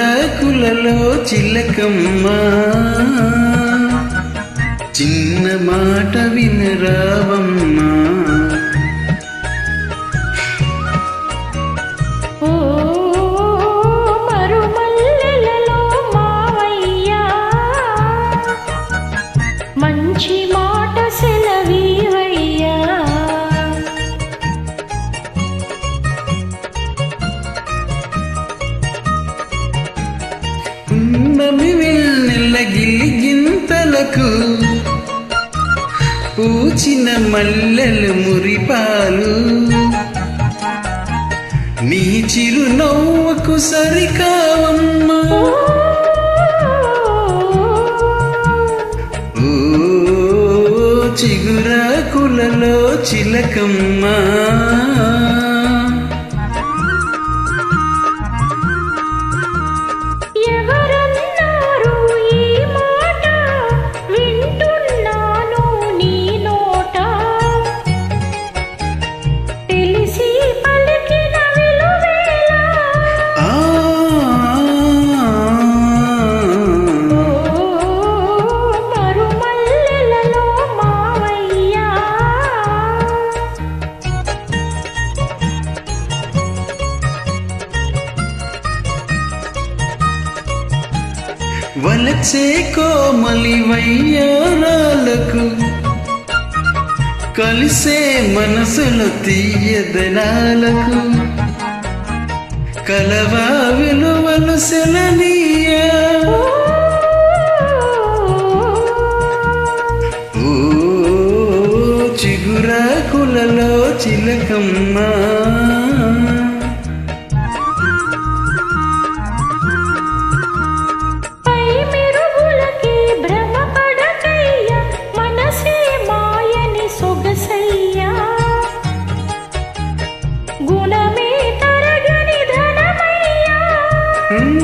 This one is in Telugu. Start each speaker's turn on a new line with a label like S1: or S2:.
S1: చిగురాకులలో చిలకమ్మ. చిన్న మాట వినరావమ్మా ఉన్నమి వెన్నెల గిలిగింతలకు పూచిన మల్లెలు మురిపాలు. నీ చిరునవ్వుకు సరికావమ్మా. ఓ చిగురాకులలో చిలకమ్మా. వలచే కోమలి వయ్యారాలకు కలిసే మనసుల తీయదనాలకు కలవా విలువలు సెలనీయా? ఓ చిగురాకులలో చిలకమ్మా.